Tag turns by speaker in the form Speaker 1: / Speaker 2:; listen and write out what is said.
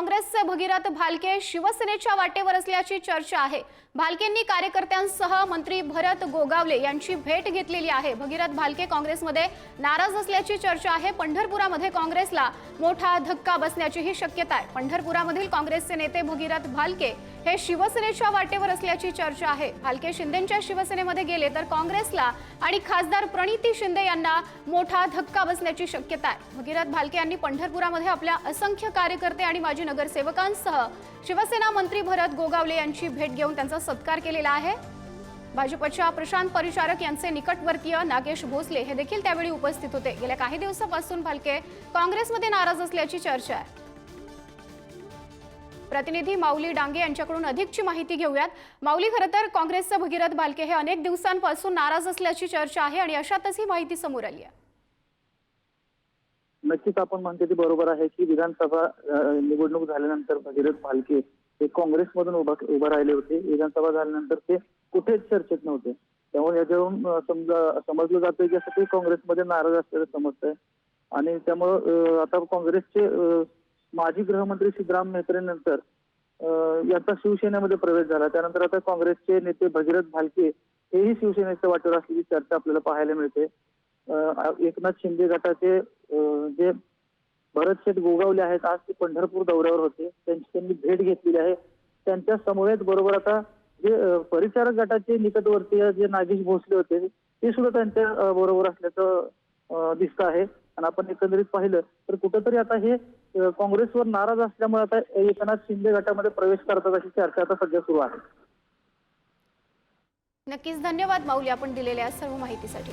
Speaker 1: काँग्रेसचे भगीरथ भालके शिवसेनेच्या वाटेवर असल्याची चर्चा आहे. भालकेंनी कार्यकर्त्यांसह मंत्री भरत गोगावले यांची भेट घेतलेली आहे. भगीरथ भालके काँग्रेसमध्ये नाराज असल्याची चर्चा आहे. पंढरपुरामध्ये काँग्रेसला मोठा धक्का बसण्याचीही शक्यता आहे. पंढरपुरामधील काँग्रेसचे नेते भगीरथ भालके हे शिवसेनेच्या वाटेवर असल्याची चर्चा आहे. भालके शिंदेच्या शिवसेनेमध्ये गेले तर काँग्रेसला आणि खासदार प्रणिती शिंदे यांना मोठा धक्का बसण्याची शक्यता आहे. भगीरथ भालके यांनी पंढरपुरामध्ये आपल्या असंख्य कार्यकर्ते आणि माजी नगरसेवकांसह शिवसेना मंत्री भरत गोगावले यांची भेट घेऊन त्यांचा सत्कार केलेला आहे. भाजपच्या प्रशांत परिचारक यांचे निकटवर्तीय नागेश भोसले हे देखील त्यावेळी उपस्थित होते. गेल्या काही दिवसापासून भालके काँग्रेसमध्ये नाराज असल्याची चर्चा आहे. प्रतिनिधी माऊली डांगे यांच्याकडून अधिकची माहिती घेऊयात. माऊली खरं तर काँग्रेसचे भगीरथ भालके हे अनेक दिवसांपासून नाराज असल्याची चर्चा आहे आणि अशातच ही माहिती समोर आली आहे.
Speaker 2: नक्कीच आपण म्हणते ते बरोबर आहे की विधानसभा निवडणूक झाल्यानंतर भगीरथ भालके हे काँग्रेसमधून उभा उभं राहिले होते. विधानसभा झाल्यानंतर ते कुठेच चर्चेत नव्हते. त्यामुळे याच्यावरून समजा समजलं जातं की असं ते काँग्रेसमध्ये नाराज असल्याचं समजतंय. आणि त्यामुळं आता काँग्रेसचे माजी गृहमंत्री सिद्धराम म्हेत्रेनंतर अं, यांचा शिवसेनेमध्ये प्रवेश झाला. त्यानंतर आता काँग्रेसचे नेते भगीरथ भालके हेही शिवसेनेच्या वाटेवर असलेली चर्चा आपल्याला पाहायला मिळते. एकनाथ शिंदे गटाचे जे भरत शेठ गोगावले आहेत आज ते पंढरपूर दौऱ्यावर होते. त्यांची त्यांनी भेट घेतलेली आहे. त्यांच्या समवेत बरोबर आता जे परिचारक गटाचे निकटवर्तीय जे नागेश भोसले होते ते सुद्धा त्यांच्या बरोबर असल्याचं दिसत आहे. आणि आपण एकंदरीत पाहिलं तर कुठंतरी आता हे काँग्रेसवर नाराज असल्यामुळे आता एकनाथ शिंदे गटामध्ये प्रवेश करतात अशी चर्चा आता सध्या सुरू आहे.
Speaker 1: नक्कीच धन्यवाद माऊली आपण दिलेल्या सर्व माहितीसाठी.